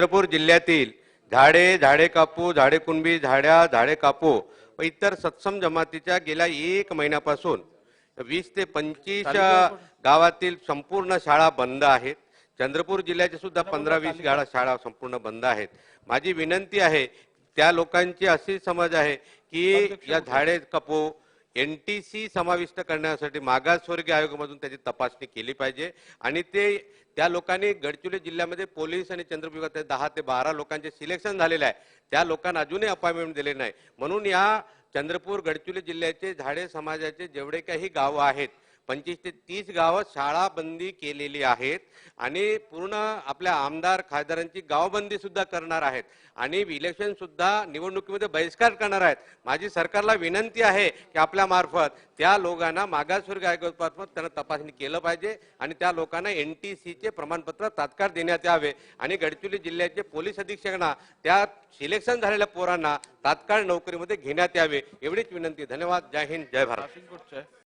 चंद्रपूर जिल्ह्यातील झाडे झाडे कापू झाडे कुणबी झाड्या झाडे कापू व इतर सत्सम जमातीच्या गेल्या एक महिन्यापासून वीस ते पंचवीस गावातील संपूर्ण शाळा बंद आहेत. चंद्रपूर जिल्ह्याच्या सुद्धा पंधरा वीस गाळा शाळा संपूर्ण बंद आहेत. माझी विनंती आहे त्या लोकांची अशी समज आहे की या झाडे कापू एन टी सी समाविष्ट करण्यासाठी मागासवर्गीय आयोगामधून त्याची तपासणी केली पाहिजे. आणि ते त्या लोकांनी गडचिरोली जिल्ह्यामध्ये पोलीस आणि चंद्रपूर विभागात दहा ते बारा लोकांचे सिलेक्शन झालेलं आहे. त्या लोकांना अजूनही अपॉइंटमेंट दिले नाही. म्हणून या चंद्रपूर गडचिरोली जिल्ह्याचे झाडे समाजाचे जेवढे काही गावं आहेत पंचवीस ते तीस गावं शाळा बंदी केलेली आहेत आणि पूर्ण आपल्या आमदार खासदारांची गावबंदी सुद्धा करणार आहेत. आणि इलेक्शन सुद्धा निवडणुकीमध्ये बहिष्कार करणार आहेत. माझी सरकारला विनंती आहे की आपल्या मार्फत त्या लोकांना मागासवर्ग आयोगामार्फत त्यांना तपासणी केलं पाहिजे आणि त्या लोकांना एन टी सीचे प्रमाणपत्र तात्काळ देण्यात यावे आणि गडचिरोली जिल्ह्याचे पोलीस अधीक्षकांना त्या सिलेक्शन झालेल्या पोरांना तात्काळ नोकरीमध्ये घेण्यात यावे एवढीच विनंती. धन्यवाद. जय हिंद. जय भारत.